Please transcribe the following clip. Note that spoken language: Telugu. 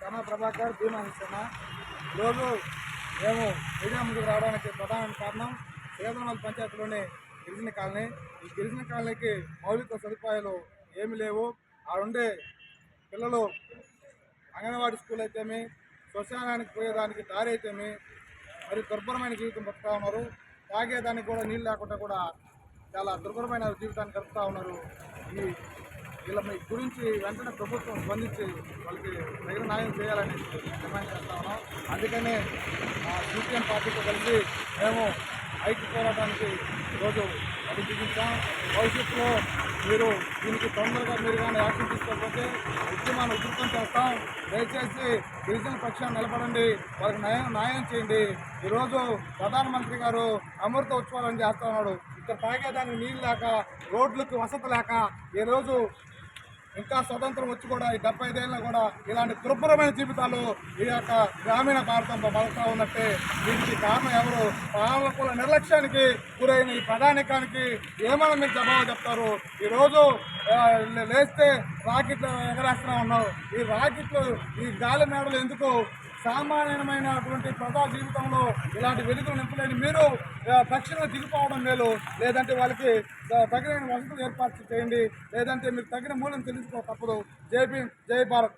కన్నా ప్రభాకర్ భీమానిస్తున్న ఈరోజు మేము మీడియా ముందుకు రావడానికి ప్రధాన కారణం సేదనాల పంచాయతీలోని గిరిజన కాలనీ. ఈ గిరిజన కాలనీకి మౌలిక సదుపాయాలు ఏమి లేవు. ఆ ఉండే పిల్లలు అంగన్వాడీ స్కూల్ అయితేమి శ్మశానానికి పోయేదానికి దారి అయితేమి మరి దుర్భరమైన జీవితం బతుకుతా ఉన్నారు. తాగేదానికి కూడా నీళ్ళు లేకుండా కూడా చాలా దుర్భరమైన జీవితాన్ని గడుపుతూ ఉన్నారు ఈ వీళ్ళ మీ గురించి వెంటనే ప్రభుత్వం స్పందించి వాళ్ళకి తగిన న్యాయం చేయాలని డిమాండ్ చేస్తా ఉన్నాం. అందుకనే సిపిఎం పార్టీతో కలిసి మేము ఐక్య పోరాటానికి ఈరోజు అది భవిష్యత్తులో మీరు దీనికి తొందరగా మీరు కానీ యాక్షన్ తీసుకోకపోతే ఉద్యమాన్ని ఉధృతం చేస్తాం. దయచేసి గిరిజన పక్షాన్ని నిలబడండి. వాళ్ళకి న్యాయం న్యాయం చేయండి. ఈరోజు ప్రధానమంత్రి గారు అమృత ఉత్సవాలను చేస్తున్నాడు ఇక్కడ తాగేదానికి నీళ్ళు లేక రోడ్లకు వసతి లేక ఈరోజు ఇంకా స్వతంత్రం వచ్చి కూడా ఈ డెబ్బై ఐదేళ్ళలో కూడా ఇలాంటి దుర్భరమైన జీవితాలు ఈ యొక్క గ్రామీణ భారతంలో బతుకుతా ఉన్నట్టే. దీనికి కారణం ఎవరు? పాలకుల నిర్లక్ష్యానికి గురైన ఈ ప్రధానికానికి ఏమైనా మీరు జవాబు చెప్తారు? ఈరోజు లేస్తే రాకెట్లు ఎగరేస్తూనే ఉన్నావు. ఈ రాకెట్లు ఈ గాలి మేడలు ఎందుకు సామాన్యమైనటువంటి ప్రజా జీవితంలో ఇలాంటి వెలుగులు నింపలేని మీరు ఆ, తక్షణమే దిగిపోవడం మేలు. లేదంటే వాళ్ళకి తగిన వసతులు ఏర్పాటు చేయండి. లేదంటే మీకు తగిన మూల్యం తెలుసుకో తప్పదు. జై జై భారత్.